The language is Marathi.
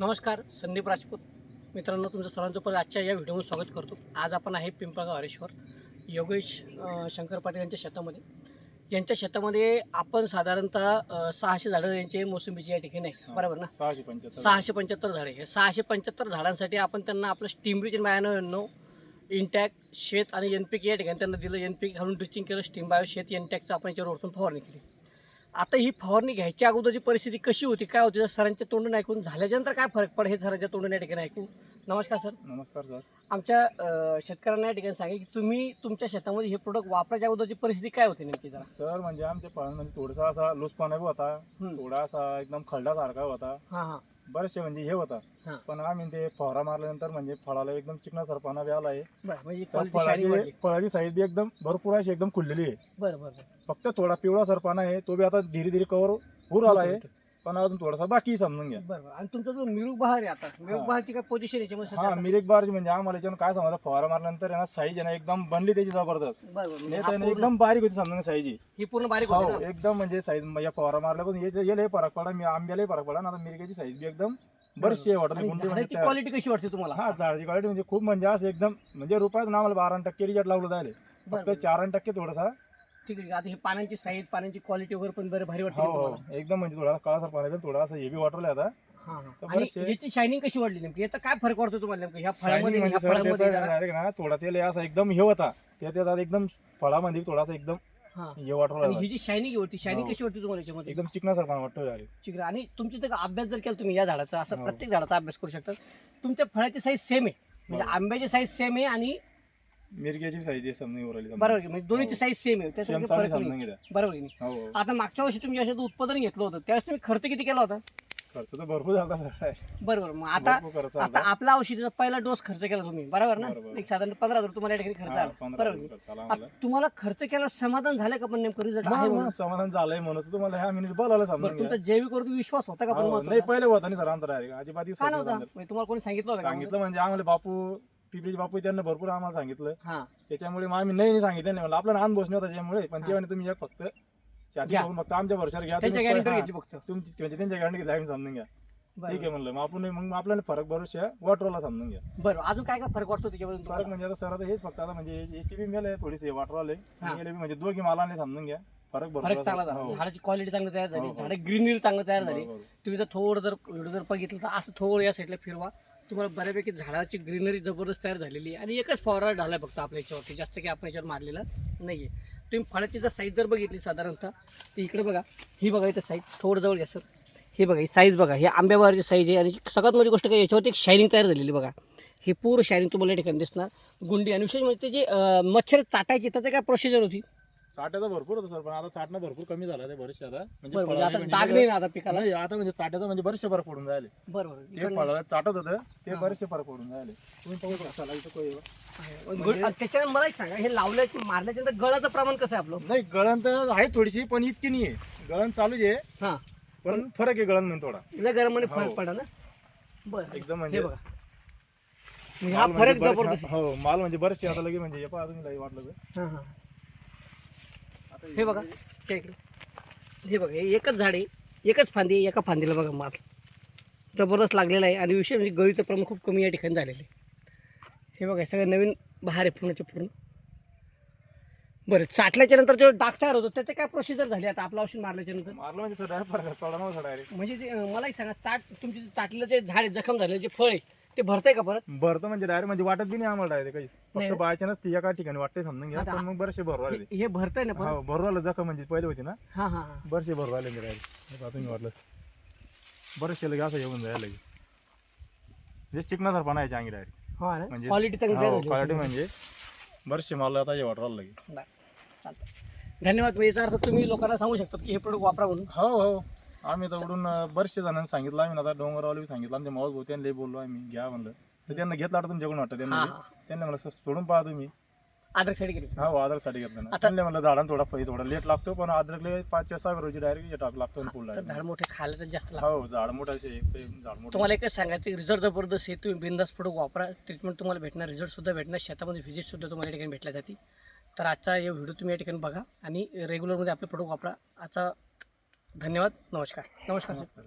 नमस्कार संदीप राजपूत. मित्रांनो तुमचं सर्वांचं परत आजच्या या व्हिडिओमध्ये स्वागत करतो. आज आपण आहे पिंपळगाव हरेश्वर योगेश शंकर पाटील यांच्या शेतामध्ये. यांच्या शेतामध्ये आपण साधारणतः सहाशे झाडं यांचे मोसंबीचे या ठिकाणी आहे. बरोबर ना? सहाशे पंच्याहत्तर सहाशे पंच्याहत्तर झाडे हे. सहाशे पंच्याहत्तर झाडांसाठी आपण त्यांना आपलं स्टीमरीचे ब्याण्णव इंटॅक शेत आणि एन पी या ठिकाणी त्यांना दिलं. एन पी घालून ड्रिचिंग केलं स्टीम बायो शेत एनटॅकचं आपण याच्यावर ओरतून फवारणी केली. आता ही फवारणी घ्यायच्या अगोदरची परिस्थिती कशी होती काय होती सरांच्या तोंडून ऐकून झाल्याच्यानंतर काय फरक पडेल हे सरांच्या तोंडून या ठिकाणी ऐकू नमस्कार सर. नमस्कार सर. आमच्या शेतकऱ्यांना या ठिकाणी सांगा की तुम्ही तुमच्या शेतामध्ये हे प्रोडक्ट वापरायच्या अगोदरची परिस्थिती काय होती नेमकी जरा? सर म्हणजे आमच्या फळांमध्ये थोडासा असा लूजपणा बी होता. थोडा असा एकदम खरडासारखा होता. हां हां. बरेचसे म्हणजे हे होता हा. पण आम्ही ते फवारा मारल्यानंतर म्हणजे फळाला एकदम चिकना सरपणा बी आला आहे. म्हणजे. फळाची फळाची साईज बी एकदम भरपूर अशी एकदम खुललेली आहे. फक्त थोडा पिवळा सरपाना आहे तो बी आता धीरे धीरे कवर होऊ आला आहे. पण अजून थोडासा बाकी समजून घ्या. आणि तुमचा जो मिळूक बहार आहे आता मिळूक हा. बहारची काय पोझिशन याच्यामध्ये हा आता? मिरिक बारची म्हणजे आम्हाला याच्यानं काय समजा फवारा मारल्यानंतर आहे ना साईज आहे ना एकदम बनली त्याची जबरदस्त. बरं बरं म्हणजे नाही हा तर पूर्ण- एकदम बारीक होती समजा साईज ही पूर्ण बारीक होती हो ना? एकदम म्हणजे साईज या फवारा मारल्यापासून ये- याला फरक पडा मी आंब्यालाही फरक पडा आणि आता मिरक्याची साईज बी एकदम बरीचशी आहे वाटत. आणि गुंडी म्हणजे झाडाची क्वालिटी कशी वाटते तुम्हाला? हा झाडाची क्वालिटी म्हणजे खूप म्हणजे असं एकदम म्हणजे रुपयात आम्हाला बारा टक्के रिजल्ट लावलं जायला. बरं, फक्त बरं. चार टक्के थोडासा ठीक आहे. आता हे पानांची साईज पानांची क्वालिटी वगैरे पण बरं भारी वाटते हो हो. एकदम म्हणजे थोडा काळासार पाणी थोडा असं हेवी वाटरलं आता. हा, हा. तर आणि बरेचसे- याची शायनिंग कशी वाढली नेमकी? याचा काय फरक वाटतो तुम्हाला नेमकं? ह्या Shining फळामध्ये म्हणजे ह्या सर फळामध्ये त्याचा जरा- direct ना थोडा तेल असा एकदम हे होता. त्या त्याचा एकदम फळामध्ये थोडासा एकदम हा. हे आणि ही जी शायनिंग होती शायनिंग हो. कशी वाटते तुम्हाला याच्यामध्ये? एकदम चिकनासार पाणी वाटतं चिकरा आणि तुमची तर अभ्यास जर केला तुम्ही या झाडाचा असं हो. प्रत्येक झाडाचा अभ्यास करू शकता. तुमच्या फळाची साईज सेम आहे. म्हणजे. आंब्याची साईज सेम आहे आणि मिरक्याची साईज आहे समजा. बरोबर म्हणजे दोन्हीची हो. साईज सेम आहे Same त्याच्यामध्ये चांगली फरक नाही समजून घ्या बरोबर आहे की नाही? हो हो. आता मागच्या वर्षी तुम्ही अशाचं उत्पादन घेतलं होतं त्यावेळेस तुम्ही खर्च किती केला होता खर्च तर भरपूर झाला सर बरोबर मग आता भरपूर खर्च आता. आपला औषधीचा पहिला डोस खर्च केला तुम्ही बरोबर ना बरोबर. एक साधारण पंधरा हजार तुम्हाला या ठिकाणी खर्च हा, आला पंधरा बरोबर हजार की? खर्च आला आता आम्हाला. तुम्हाला खर्च केला समाधान झालं का पण नेमकं रिझल्ट आहे मग- म्हणून? मग समाधान झालंय म्हणून तुम्हाला ह्या मिनिट बोलायला बरं समजून तुमचा. जैविक वरती विश्वास होता का पण? नाही पहिले होता नाही सर आमचा डायरेक्ट अजिबात का विश्वास नव्हता नव्हता. म्हणजे तुम्हाला कोणी सांगितलं होतं का सांगितलं म्हणजे आम्हाला बापू पिपरीचे बापू त्यांना भरपूर आम्हाला सांगितलं. हा. त्याच्यामुळे मग आम्ही नाही नाही सांगितलं नाही म्हणलं. आपला अनुभव नव्हता त्याच्यामुळे. पण ते म्हणे तुम्ही एक फक्त छाती घ्या. बघून फक्त आमच्या वर्षावर घ्या. त्यांच्या तुम्ही गॅरंटी हा, घेतली फक्त. तुमची म्हणजे त्यांच्या गॅरंटी घेतली आम्ही समजून घ्या. ठीक आहे म्हणलं. मग आपण मग आपल्याला फरक भरोशा वॉटरला समजून घ्या. बरं. अजून काय काय फरक वाटतो त्याच्यामध्ये फरक तुम्हाला? म्हणजे आता सर आता हेच फक्त आता म्हणजे याची बी मेल आहे थोडीशी वॉटर आले हा. म्हणजे दोघी मालाने समजून घ्या. फरक फरक. चांगला झाला. हो. झाडाची क्वालिटी चांगली तयार झाली हो, हो. झाडं ग्रीनरी चांगलं तयार झाली. तुम्ही जर थोडं जर व्हिडिओ जर बघितलं तर असं थोडं या साईडला फिरवा. तुम्हाला बऱ्यापैकी झाडाची ग्रीनरी जबरदस्त तयार झालेली आहे. आणि एकच फवारा ढाला फक्त आपल्या याच्यावरती. जास्त काही आपण याच्यावर मारलेला नाहीये. तुम्ही फळाची जर साईज जर बघितली साधारणतः तर इकडे बघा. ही बघा इथं साईज थोडं जवळ घ्या सर हे बघा ही साईज बघा. ही आंब्याबारची साईज आहे. आणि सगळ्यात मोठी गोष्ट काय याच्यावरती एक शायनिंग तयार झालेली बघा. हे पूर्ण शायनिंग तुम्हाला या ठिकाणी दिसणार. गुंडी. आणि विशेष म्हणजे ते जे मच्छर चाटायची त्याचं काय प्रोसिजर होती? चाट्याचा भरपूर होतं सर पण आता चाटणं भरपूर कमी झालं ते बरेचसे आता म्हणजे म्हणजे फळाला आता म्हणजे डाग नाही ना आता पिकाला? नाही आता म्हणजे चाट्याचं म्हणजे बरेचसे फरक पडून जायले बरं बरं. ते इकडनं- फळाला चाटत होतं ते बरेचसे फरक पडून जायले तुम्ही पाहू शकता. आहे. आणि मला एक सांगा हे लावल्या मारल्याच्या गळाचं प्रमाण कसं आहे आपलं? नाही गळण तर आहे थोडीशी पण इतकी नाही आहे गळण चालूच आहे. हा. पण फरक आहे गळण म्हणजे थोडा. लय गरममध्ये फरक हो. पडा ना? बरं. एकदम हे म्हणजे बघा. म्हणजे हा माल फरक म्हणजे जबरदस्त. हो माल म्हणजे बरेचसे आता लगे म्हणजे हे पहा तुम्ही लगे वाटलं तर. हा, हा. हे बघा त्या इकडे. हे बघा हे एकच झाड आहे एकच फांदी आहे, एका फांदीला बघा माल जबरदस्त लागलेला आहे आणि विशेष म्हणजे गळीचं प्रमाण खूप कमी या ठिकाणी झालेलं आहे. हे बघा हे सगळं नवीन बहार आहे पूर्णचे पूर्ण. बरं चाटल्याच्या नंतर जो डाग तयार होतो त्याचे काय प्रोसिजर झाली आता? आपलं औषध मारल्याच्या नंतर? मारलं म्हणजे सर डायरेक्ट म्हणजे ते अं, मला एक सांगा चाट तुमची जे चाटलेलं जे झाड जखम झालेलं जे फळ आहे ते भरतंय का परत? भरतं म्हणजे डायरेक्ट म्हणजे वाटत बी नाही आम्हाला डायरेक्ट काही. नाही. फक्त बायचानच ती एका ठिकाणी वाटते समजून घ्या. आता- पण मग बरेचसे भरू राहिले हे- हे भरतंय ना परत? हो भरू आलं जखम म्हणजे पहिले होती ना. हा हा हा. बरेचसे भरू राहिले मी डायरेक्ट आता तुम्ही वाटलं. बरेचसे लगे असं येऊन जायला लगे म्हणजे चिकनासार पण आहे अंगी डायरेक्ट हा ना? म्हणजे क्वालिटी चांगली झाली. क्वालिटी म्हणजे बरेचसे मला आता हे लगे बरं, चालतंय. धन्यवाद म्हणजे याचा अर्थ तुम्ही लोकांना सांगू शकता की हे प्रोडक्ट वापरा म्हणून. हो हो. आम्ही तर उडून अं, बरेचसे जणांनी सांगितलं. आम्ही आता डोंगरवाले सांगितलं. आमच्या मावस भाऊ त्यांना बोललो आम्ही. घ्या म्हणलं. तर त्यांना घेतलं वाटतं तुमच्याकडून वाटतं त्यांना हा. त्यांना म्हणलं "सर, सोडून पहा तुम्ही. अद्रक साईड गेली हा आदरसाठी घेतलं ना. त्यांना म्हणलं झाडांना थोडा पैसे थोडा लेट लागतो पण अद्रकले पाच सहा रोजी डायरेक्ट टाक लागतो आणि फुल तर झाड मोठे खायला तर जास्त हो झाड मोठं एक झाड मोठं. तुम्हाला एकच सांगायचं रिझल्ट जबरदस्त आहे. तुम्ही बिंदास प्रोडक्ट वापरा. ट्रीटमेंट तुम्हाला भेटणार रिझल्ट सुद्धा भेटणार. शेतामध्ये व्हिजिट सुद्धा तुम्हाला या ठिकाणी भेटल्या जाते तर आजचा हे व्हिडिओ तुम्ही या ठिकाणी बघा आणि रेग्युलरमध्ये आपले प्रोडक्ट वापरा. आजचा धन्यवाद नमस्कार. नमस्कार सर